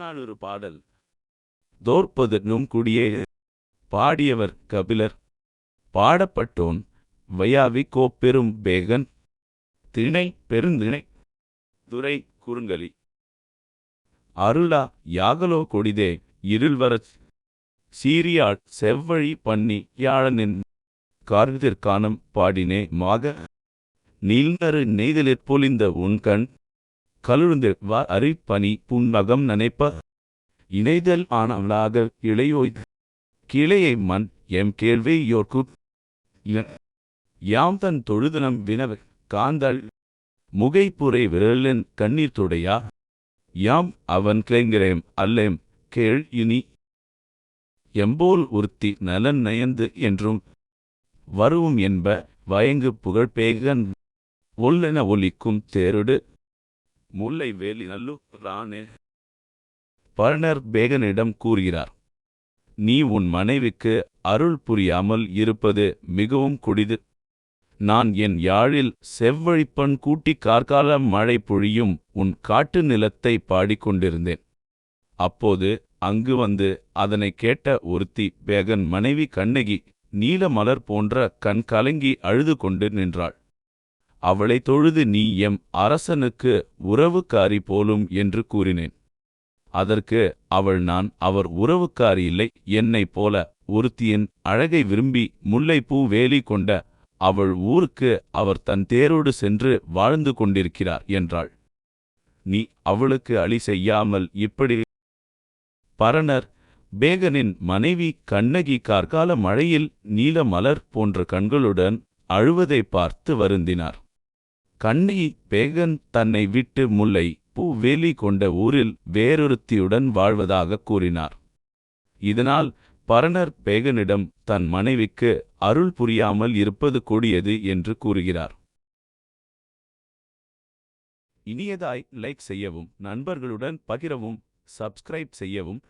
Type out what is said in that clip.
புறநானூறு பாடல். தோற்பது நும் குடியே. பாடியவர் கபிலர். பாடப்பட்டோன் வையாவி கோப்பெரும் பேகன். திணை பெருந்திணை. துரை குறுங்கலி. அருளா யாகலோ கொடிதே இருள்வரச். சீரியாள் செவ்வழி பண்ணி யாழனின். கார்திற்கானம் பாடினே மாக. நீல்நறு நெய்தலிற் பொலிந்த உன்கண். கலுழ்ந்து வா அரி பனி புன்னகம் நனைப்ப. இணைதல் ஆனவளாக இளையோய். கிளையை மண் எம் கேள்வி யோர்க்கு. யாம் தன் தொழுதனம் வினவ காந்தள். முகைப்புரை விரலின் கண்ணீர் துடையா. யாம் அவன் கிளைங்கிறேம் அல்லேம் கேள் இனி. எம்போல் உறுத்தி நலன் நயந்து என்றும். வருவும் என்ப வயங்கு புகழ்பேகன் ஒல்லென ஒலிக்கும் தேருடு. முல்லை வேலி நல்லு ரானே பர்னர் பேகனிடம் கூறுகிறார் நீ உன் மனைவிக்கு அருள் புரியாமல் இருப்பது மிகவும் குடிது. நான் என் யாழில் செவ்வழிப்பண் கூட்டி கார்கால மழை பொழியும் உன் காட்டு நிலத்தை பாடிக்கொண்டிருந்தேன் அப்போது அங்கு வந்து அதனை கேட்ட ஒருத்தி பேகன் மனைவி கண்ணகி நீல மலர் போன்ற கண் கலங்கி அழுது கொண்டு நின்றாள். அவளை தொழுது நீ எம் அரசனுக்கு உறவுக்காரி போலும் என்று கூறினேன். அதற்கு அவள் நான் அவர் உறவுக்காரி இல்லை என்னைப் போல ஒருத்தியின் அழகை விரும்பி முல்லைப்பூ வேலி கொண்ட அவள் ஊருக்கு அவர் தன் தேரோடு சென்று வாழ்ந்து கொண்டிருக்கிறார் என்றாள். நீ அவளுக்கு அழி செய்யாமல் இப்படி பரணர் பேகனின் மனைவி கண்ணகி கார்கால மழையில் நீல மலர் போன்ற கண்களுடன் அழுவதை பார்த்து வருந்தினார். கண்ணகி பேகன் தன்னை விட்டு முல்லை பூ வேலி கொண்ட ஊரில் வேறொருத்தியுடன் வாழ்வதாக கூறினார். இதனால் பரணர் பேகனிடம் தன் மனைவிக்கு அருள் புரியாமல் இருப்பது கொடியது என்று கூறுகிறார். இனியதாய் லைக் செய்யவும் நண்பர்களுடன் பகிரவும் சப்ஸ்கிரைப் செய்யவும்